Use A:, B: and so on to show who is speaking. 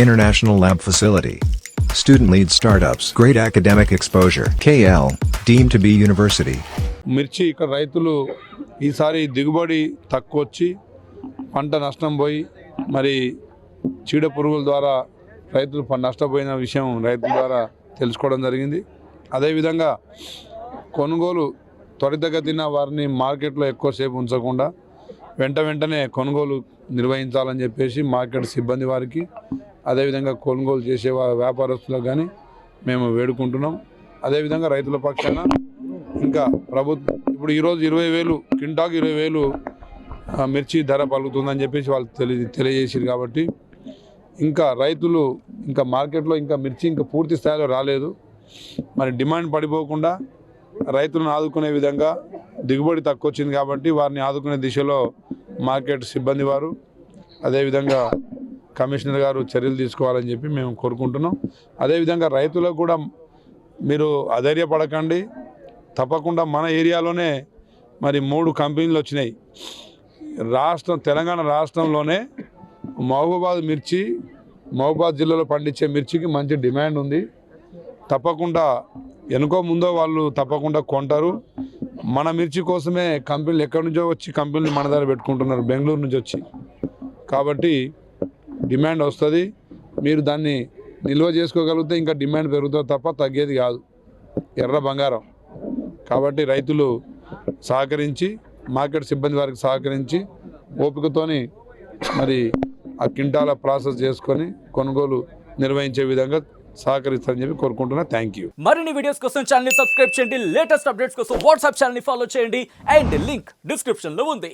A: International Lab Facility. Student lead startups. Great academic exposure. KL. Deemed to be university.
B: మిర్చి ఇక్కడ రైతులు ఈసారి దిగుబడి తక్కువ వచ్చి పంట నష్టం పోయి మరి చీడ పురుగుల ద్వారా రైతులు ప- నష్టపోయిన విషయం రైతుల ద్వారా తెలుసుకోవడం జరిగింది అదేవిధంగా కొనుగోలు త్వరితగతిన వారిని మార్కెట్లో ఎక్కువసేపు ఉంచకుండా వెంట వెంటనే కొనుగోలు నిర్వహించాలని చెప్పేసి మార్కెట్ సిబ్బంది వారికి అదేవిధంగా కొనుగోలు చేసే వ్యాపారస్తులకు కానీ మేము వేడుకుంటున్నాం. అదేవిధంగా రైతుల పక్షాన ఇంకా ప్రభుత్వం ఇప్పుడు ఈరోజు ఇరవై వేలు కింటాకు ఇరవై వేలు మిర్చి ధర పలుకుతుందని చెప్పేసి వాళ్ళు తెలియ తెలియజేసారు కాబట్టి ఇంకా రైతులు ఇంకా మార్కెట్లో ఇంకా మిర్చి ఇంకా పూర్తి స్థాయిలో రాలేదు. మరి డిమాండ్ పడిపోకుండా రైతులను ఆదుకునే విధంగా దిగుబడి తక్కువ వచ్చింది కాబట్టి వారిని ఆదుకునే దిశలో మార్కెట్ సిబ్బంది వారు అదేవిధంగా కమిషనర్ గారు చర్యలు తీసుకోవాలని చెప్పి మేము కోరుకుంటున్నాం. అదేవిధంగా రైతులకు కూడా మీరు అధైర్యపడకండి. తప్పకుండా మన ఏరియాలోనే మరి మూడు కంపెనీలు వచ్చినాయి. రాష్ట్రం తెలంగాణ రాష్ట్రంలోనే మహబూబాద్ మిర్చి మహబూబాద్ జిల్లాలో పండించే మిర్చికి మంచి డిమాండ్ ఉంది. తప్పకుండా వెనుకో ముందో వాళ్ళు తప్పకుండా కొంటారు. మన మిర్చి కోసమే కంపెనీలు ఎక్కడి నుంచో వచ్చి కంపెనీలు మన దగ్గర పెట్టుకుంటున్నారు బెంగళూరు నుంచి వచ్చి. కాబట్టి డిమాండ్ వస్తుంది. మీరు దాన్ని నిల్వ చేసుకోగలిగితే ఇంకా డిమాండ్ పెరుగుతుంది తప్ప తగ్గేది కాదు. ఎర్ర బంగారం. కాబట్టి రైతులు సహకరించి మార్కెట్ సిబ్బంది వారికి సహకరించి ఓపికతోని మరి ఆ కింటాల ప్రాసెస్ చేసుకొని కొనుగోలు నిర్వహించే విధంగా సహకరిస్తారని చెప్పి కోరుకుంటున్నా. Thank you.
C: మరిన్ని వీడియోస్ కోసం ఛానల్ సబ్స్క్రైబ్ చేయండి. లేటెస్ట్ అప్డేట్స్ కోసం వాట్సాప్ ఛానల్ ఫాలో చేయండి. అండ్ లింక్ డిస్క్రిప్షన్లో ఉంది.